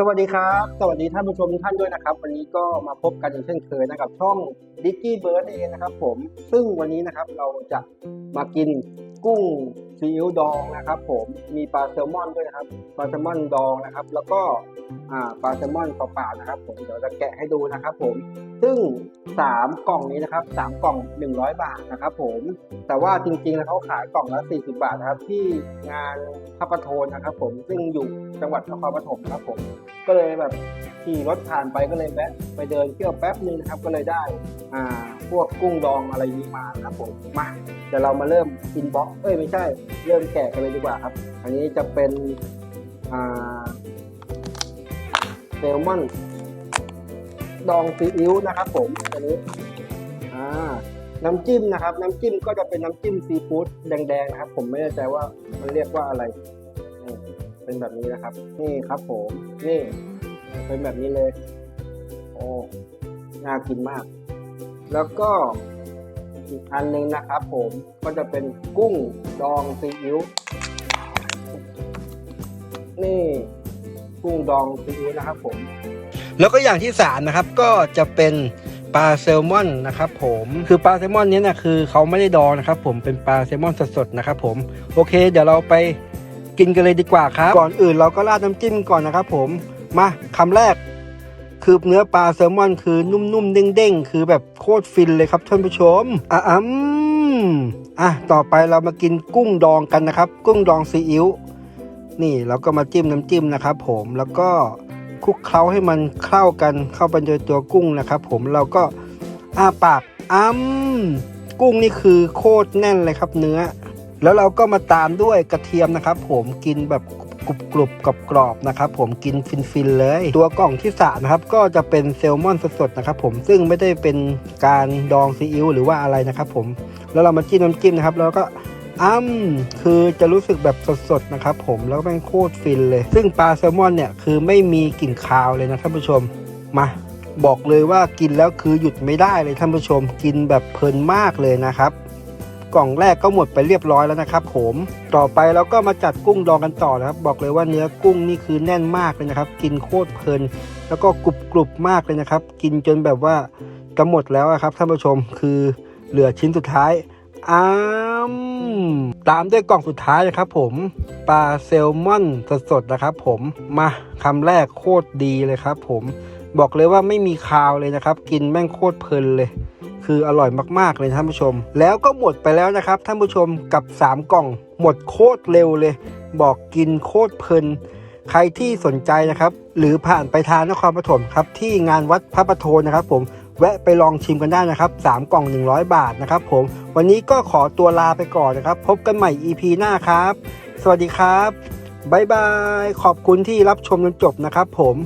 สวัสดีครับ สวัสดีท่านผู้ชมทุกท่านด้วยนะครับ วันนี้ก็มาพบกันอีกเช่นเคยนะครับช่องดิกกี้เบิร์ดเองนะครับผมซึ่งวันนี้นะครับเราจะมากินกุ้งซีอิ๊วดองนะครับผมมีปลาแซลมอนด้วยนะครับปลาแซลมอนดองนะครับ แล้วก็ปลาแซลมอนเปล่าๆนะครับ ผมเดี๋ยวจะแกะให้ดูนะครับ ผมซึ่งสามกล่องนี้นะครับสามกล่อง 100 บาทนะครับ ผมแต่ว่าจริงๆแล้วเขาขายกล่องละ40 บาทนะครับ ที่งานพระประโทนนะครับ ผมซึ่งอยู่จังหวัดนครปฐมนะครับผมก็เลยแบบ ขี่รถผ่านไปก็เลยแวะไปเดินเที่ยวแป๊บนึงนะครับก็เลยได้อ่าพวกกุ้งดองอะไรนี้มาครับผมมาเดี๋ยวเรามาเริ่มกินบ็อกเอ้ยไม่ใช่เริ่มแกะกันเลยดีกว่าครับ อันนี้จะเป็นอ่าเซลมอนดองซีอิ๊วนะครับผมอันนี้อ่าน้ำจิ้มนะครับ น้ำจิ้มก็จะเป็นน้ำจิ้มซีฟู้ดแดงๆนะครับ ผมไม่แน่ใจว่ามันเรียกว่าอะไรเป็นแบบนี้นะครับ นี่ครับผมนี่ เป็นแบบนี้เลย โอ้ น่ากินมาก แล้วก็อีกอันหนึงนะครับผมก็จะเป็นกุ้งดองซีอิ๊ว นี่กุ้งดองซีอิ๊วนะครับผม แล้วก็อย่างที่สามนะครับก็จะเป็นปลาแซลมอนนะครับผมคือปลาแซลมอนนี้นะคือเขาไม่ได้ดองนะครับผมเป็นปลาแซลมอนสดๆนะครับผมโอเค เดี๋ยวเราไปกินกันเลยดีกว่าครับ ก่อนอื่นเราก็ราดน้ำจิ้มก่อนนะครับผม มาคำแรก คือเนื้อปลาแซลมอนคือนุ่มๆเด้งๆ คือแบบโคตรฟินเลยครับท่านผู้ชมอะอืมอะต่อไปเรามากินกุ้งดองกันนะครับ กุ้งดองซีอิ๊วนี่เราก็มาจิ้มน้ำจิ้มนะครับ ผมแล้วก็คลุกเคล้าให้มันเข้ากันเข้าไปในตัวกุ้งนะครับ ผมเราก็อ้าปากอ้ำกุ้งนี่คือโคตรแน่นเลยครับเนื้อ แล้วเราก็มาตามด้วยกระเทียมนะครับ ผมกินแบบ กรุบกรุบกรอบกรอบๆนะครับผมกินฟินๆเลย ตัวกล่องที่สามนะครับก็จะเป็นแซลมอนสดๆนะครับผมซึ่งไม่ได้เป็นการดองซีอิ๊วหรือว่าอะไรนะครับผมแล้วเรามาจิ้มน้ำจิ้มนะครับแล้วก็อ้ำคือจะรู้สึกแบบสดๆนะครับผมแล้วก็แม่งโคตรฟินเลย ซึ่งปลาแซลมอนเนี่ยคือไม่มีกลิ่นคาวเลยนะท่านผู้ชมมาบอกเลยว่ากินแล้วคือหยุดไม่ได้เลยท่านผู้ชมกินแบบเพลินมากเลยนะครับ กล่องแรกก็หมดไปเรียบร้อยแล้วนะครับ ผมต่อไปเราก็มาจัดกุ้งดองกันต่อนะครับ บอกเลยว่าเนื้อกุ้งนี่คือแน่นมากเลยนะครับ กินโคตรเพลิน แล้วก็กรุบกรุบมากเลยนะครับ กินจนแบบว่าจะหมดแล้วครับท่านผู้ชมคือเหลือชิ้นสุดท้ายอ้ามตามด้วยกล่องสุดท้ายนะครับ ผมปลาแซลมอนสดๆนะครับ ผมมาคำแรกโคตรดีเลยครับ ผมบอกเลยว่าไม่มีคาวเลยนะครับ กินแม่งโคตรเพลินเลย คืออร่อยมากๆเลยท่านผู้ชม แล้วก็หมดไปแล้วนะครับท่านผู้ชมกับ 3 กล่อง หมดโคตรเร็วเลย บอกกินโคตรเพลิน ใครที่สนใจนะครับ หรือผ่านไปทางนครปฐมครับที่งานวัดพระประโทนนะครับ ผมแวะไปลองชิมกันได้นะครับ 3 กล่อง 100 บาทนะครับผม วันนี้ก็ขอตัวลาไปก่อนนะครับ พบกันใหม่ EP หน้าครับ สวัสดีครับ บ๊ายบาย ขอบคุณที่รับชมจนจบนะครับผม